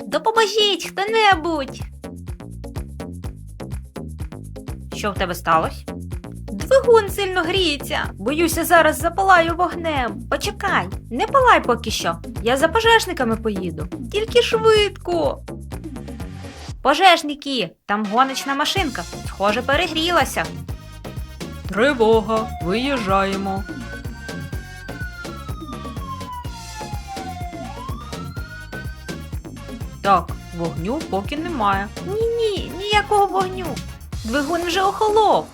Допоможіть хто-небудь. Що в тебе сталося? Двигун сильно гріється. Боюся, зараз запалаю вогнем. Почекай, не палай поки що. Я за пожежниками поїду. Тільки швидко. Пожежники, там гоночна машинка. Схоже, перегрілася. Тривога, виїжджаємо. Так, вогню поки немає. Ні, ні, ніякого вогню. Двигун вже охолов.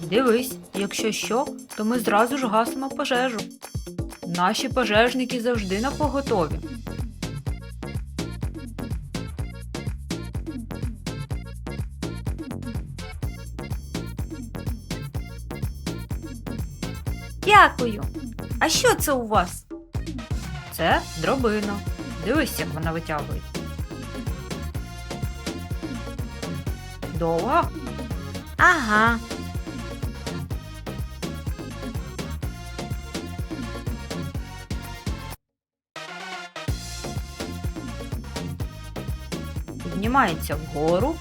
Дивись, якщо що, то ми зразу ж гасимо пожежу. Наші пожежники завжди на поготові. Дякую. А що це у вас? Це дробина. Дивись, як вона витягує. Довга? Ага. Піднімається вгору.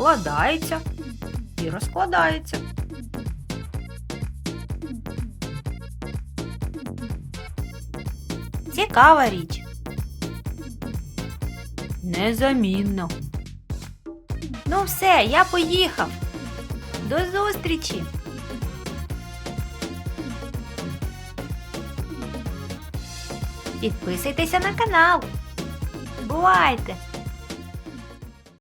Складається і розкладається. Цікава річ. Незамінно. Ну все, я поїхав. До зустрічі. Підписуйтеся на канал. Бувайте!